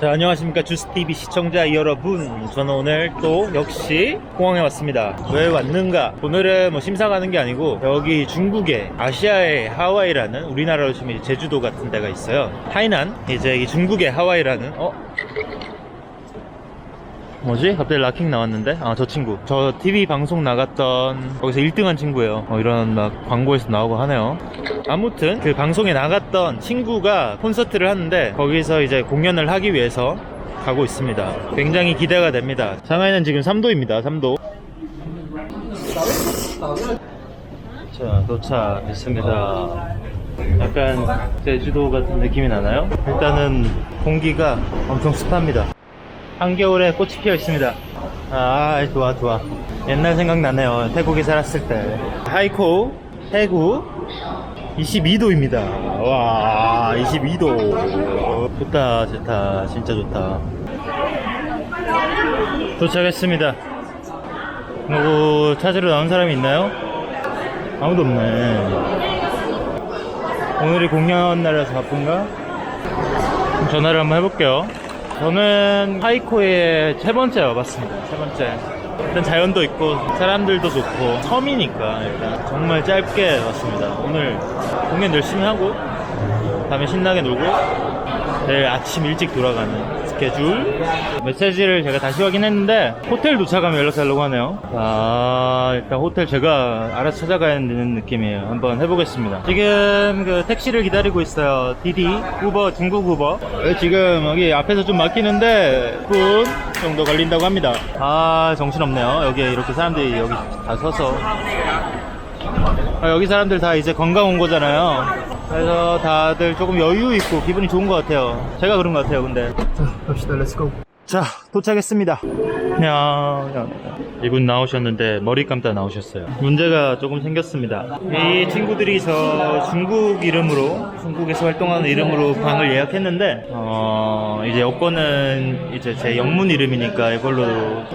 자, 안녕하십니까. 주스TV 시청자 여러분. 저는 오늘 또 역시 공항에 왔습니다. 왜 왔는가? 오늘은 뭐 심사 가는 게 아니고 여기 중국의 아시아의 하와이라는 우리나라로 치면 제주도 같은 데가 있어요. 하이난. 이제 이 중국의 하와이라는, 어? 뭐지? 갑자기 락킹 나왔는데? 아, 저 친구. 저 TV 방송 나갔던, 거기서 1등한 친구예요. 어, 이런 막 광고에서 나오고 하네요. 아무튼, 그 방송에 나갔던 친구가 콘서트를 하는데, 거기서 이제 공연을 하기 위해서 가고 있습니다. 굉장히 기대가 됩니다. 상하이는 지금 3도입니다. 3도. 자, 도착했습니다. 약간 제주도 같은 느낌이 나나요? 일단은 공기가 엄청 습합니다. 한겨울에 꽃이 피어 있습니다. 아, 좋아, 좋아. 옛날 생각나네요. 태국에 살았을 때. 하이코, 태국, 22도입니다. 와, 22도. 좋다, 좋다. 진짜 좋다. 도착했습니다. 누구 찾으러 나온 사람이 있나요? 아무도 없네. 오늘이 공연 날이라서 바쁜가? 전화를 한번 해볼게요. 저는 하이코에 세 번째 와봤습니다. 세 번째. 일단 자연도 있고 사람들도 좋고 섬이니까 일단 정말 짧게 왔습니다. 오늘 공연 열심히 하고 다음에 신나게 놀고 내일 아침 일찍 돌아가는 스케줄. 메시지를 제가 다시 확인했는데 호텔 도착하면 연락하려고 하네요. 아 일단 호텔 제가 알아서 찾아가야 되는 느낌이에요. 한번 해보겠습니다. 지금 그 택시를 기다리고 있어요. 디디 우버 중국 우버. 네, 지금 여기 앞에서 좀 막히는데 10분 정도 걸린다고 합니다. 아 정신없네요. 여기 이렇게 사람들이 여기 다 서서. 아, 여기 사람들 다 이제 관광 온 거잖아요. 그래서 다들 조금 여유 있고 기분이 좋은 것 같아요. 제가 그런 것 같아요, 근데. 갑시다 렛츠고 자, 도착했습니다. 야, 이분 나오셨는데 머리 감다 나오셨어요. 문제가 조금 생겼습니다. 이 친구들이 저 중국 이름으로, 중국에서 활동하는 이름으로 방을 예약했는데, 어, 이제 여권은 이제 제 영문 이름이니까 이걸로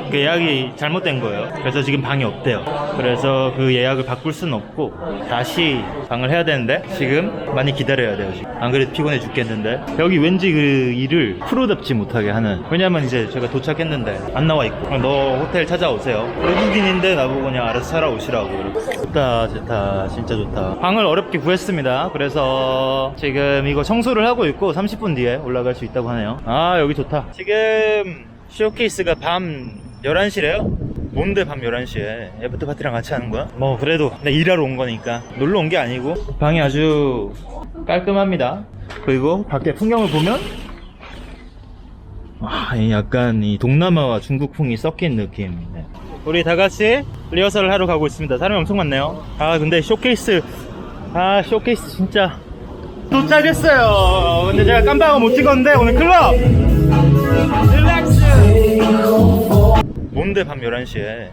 그 예약이 잘못된 거예요. 그래서 지금 방이 없대요. 그래서 그 예약을 바꿀 수는 없고, 다시 방을 해야 되는데, 지금 많이 기다려야 돼요, 지금. 안 그래도 피곤해 죽겠는데. 여기 왠지 그 일을 프로답지 못하게 하는. 왜냐면 이제 제가 도착했는데, 안 나와 있고. 어, 너 호텔 찾아오세요. 외국인인데 나보고 그냥 알아서 살아오시라고. 이렇게. 좋다, 좋다. 진짜 좋다. 방을 어렵게 구했습니다. 그래서 지금 이거 청소를 하고 있고, 30분 뒤에 올라갈 수 있다고 하네요. 아, 여기 좋다. 지금 쇼케이스가 밤 11시래요? 뭔데 밤 11시에 애프터 파티랑 같이 하는 거야? 뭐 그래도 나 일하러 온 거니까 놀러 온 게 아니고 방이 아주 깔끔합니다 그리고 밖에 풍경을 보면 와, 이 약간 이 동남아와 중국풍이 섞인 느낌 네. 우리 다 같이 리허설을 하러 가고 있습니다 사람이 엄청 많네요 아 근데 쇼케이스 아 쇼케이스 진짜 도착했어요 근데 제가 깜빡하고 못 찍었는데 오늘 클럽 릴렉스 뭔데 밤 11시에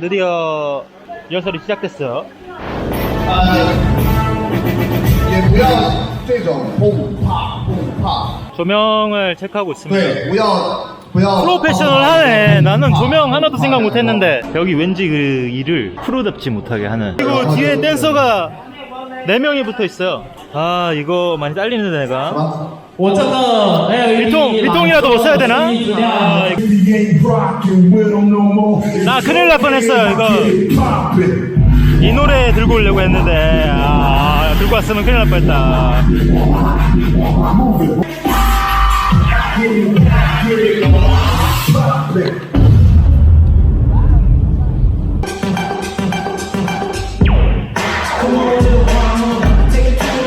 드디어 리허설이 시작됐어요 也 不要这种轰啪轰啪， 조명을 체크하고 있습니다 对，不要不要 프로페셔널하네 나는 조명 하나도 생각 못했는데 여기 왠지 그 일을 프로답지 못하게 하는 그리고 뒤에 댄서가 4명이 붙어있어요 아 이거 많이 딸리는 내가 我这个还有一 비통, 匹 비통이라도 못 써야 되나? 아, 나 큰일 날 뻔했어요 이거 이 노래 들고 오려고 했는데 아 들고 왔으면 큰일 날 뻔했다.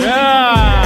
야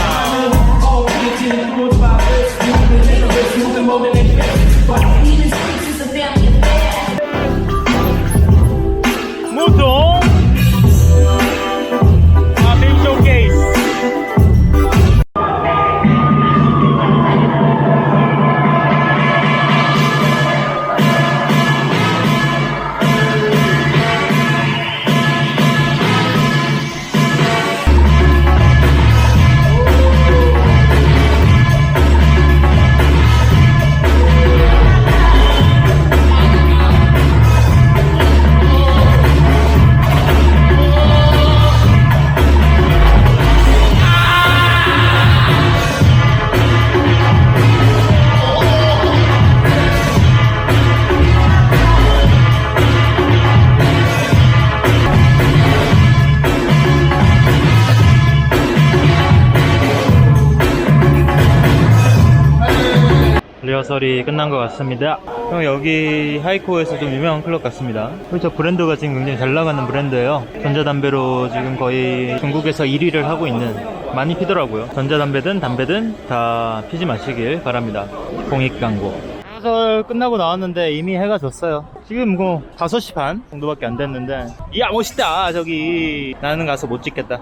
리허설이 끝난 것 같습니다. 형, 여기 하이코에서 좀 유명한 클럽 같습니다. 저 브랜드가 지금 굉장히 잘 나가는 브랜드예요. 전자담배로 지금 거의 중국에서 1위를 하고 있는 많이 피더라고요. 전자담배든 담배든 다 피지 마시길 바랍니다. 공익 광고. 리허설 끝나고 나왔는데 이미 해가 졌어요. 지금 뭐 5시 반 정도밖에 안 됐는데 야 멋있다 저기 나는 가서 못 찍겠다.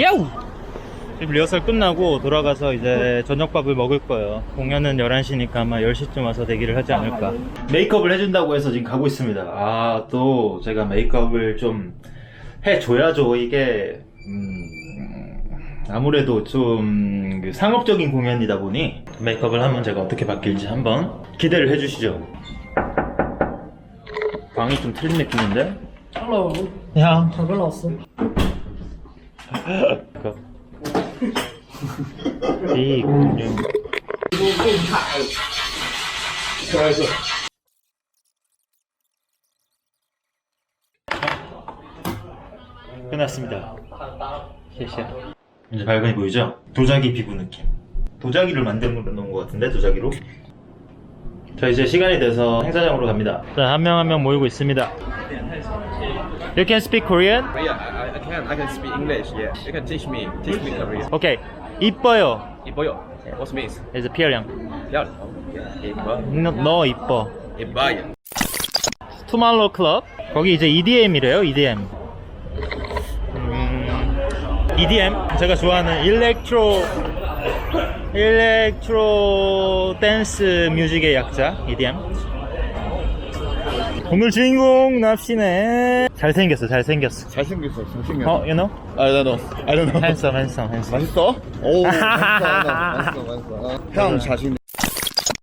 야우! 지금 리허설 끝나고 돌아가서 이제 저녁밥을 먹을 거예요. 공연은 11시니까 아마 10시쯤 와서 대기를 하지 않을까. 메이크업을 해준다고 해서 지금 가고 있습니다. 아, 또 제가 메이크업을 좀 해줘야죠. 이게, 음, 아무래도 좀 그 상업적인 공연이다 보니 메이크업을 하면 제가 어떻게 바뀔지 한번 기대를 해주시죠. 방이 좀 틀린 느낌인데? 잘 나오고 야, 잘 발라왔어. 이 공룡. 끝났습니다.谢谢. 이제 발견이 보이죠? 도자기 피부 느낌. 도자기를 놓은 것 같은데 도자기로. 자 이제 시간이 돼서 행사장으로 갑니다. 자 한 명 한 명 모이고 있습니다. You can speak Korean? Yeah, I, I can. I can speak English. Yeah, you can teach me. Teach me Korean. Okay. 이뻐요. 이뻐요. What means? is 漂亮. 야, 이뻐. 너, 너 이뻐. 이뻐요. 투말로 클럽. 거기 이제 EDM이래요. EDM. 음, EDM 제가 좋아하는 일렉트로 일렉트로 댄스 뮤직의 약자 EDM. 오늘 주인공 납시네. 잘생겼어, 잘생겼어. 잘생겼어, 잘생겼어. 어, you know? I don't know. I don't know. handsome, handsome, handsome. 맛있어? 오, 맛있어, 맛있어, 맛있어. 어, 형 자신.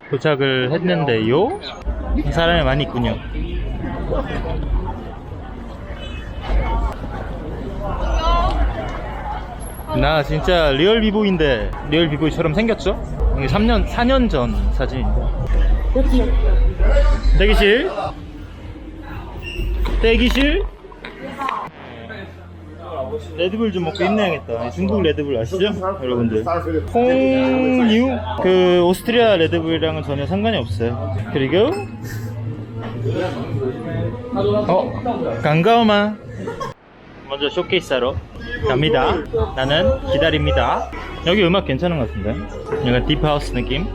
도착을 했는데요. 사람이 많이 있군요. 나 진짜 리얼 비보이인데 리얼 비보이처럼 생겼죠? 이게 3년 4년 전 사진인데. 대기실. 대기실. 레드불 좀 먹고 힘내야겠다. 중국 레드불 아시죠? 여러분들. 홍유 그 오스트리아 레드불이랑은 전혀 상관이 없어요. 그리고 어 강가오마 먼저 쇼케이스 하러 갑니다. 나는 기다립니다. 여기 음악 괜찮은 것 같은데? 약간 딥하우스 느낌?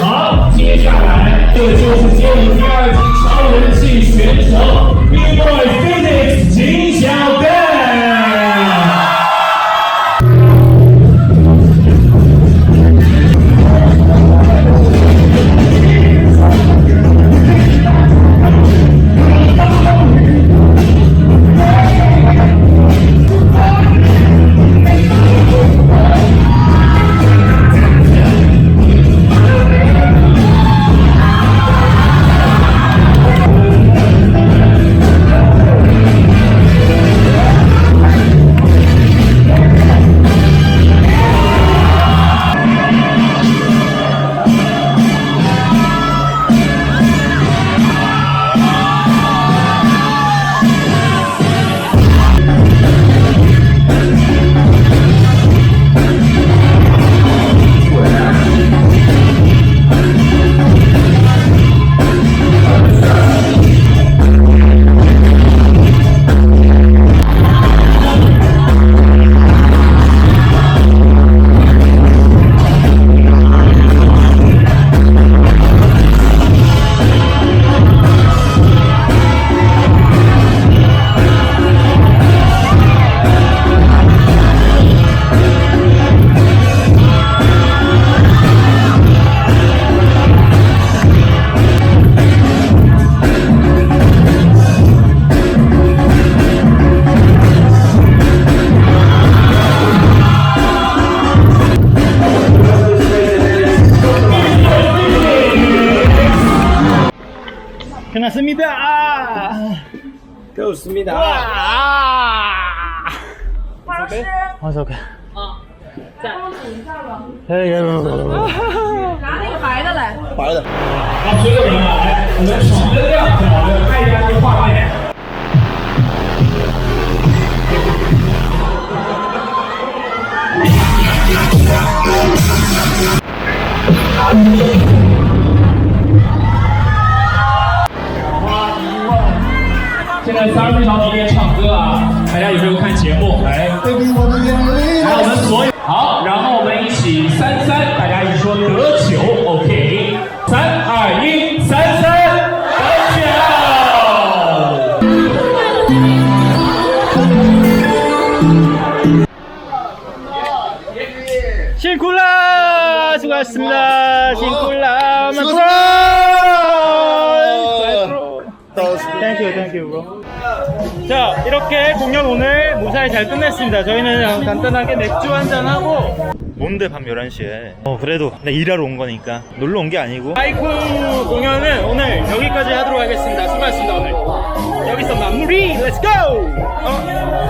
好，接下来这就是接力第二季超人气选手 B Boy 끝났습니다. 아! 좋습니다. 어서 오케이. 헤이, 헤이, 拿那个白的来。好，所有人啊，来，我们举着亮脚的看一下这个画面。 신쿨라 수고하셨습니다. 신쿨라 땡큐 땡큐 브로. 자 이렇게 공연 오늘 무사히 잘 끝냈습니다. 저희는 간단하게 맥주 한잔 하고 뭔데 밤 11시에 어 그래도 나 일하러 온 거니까 놀러 온 게 아니고 하이쿠 공연은 오늘 여기까지 하도록 하겠습니다. 수고하셨습니다 오늘. 여기서 마무리 렛츠 고! 어?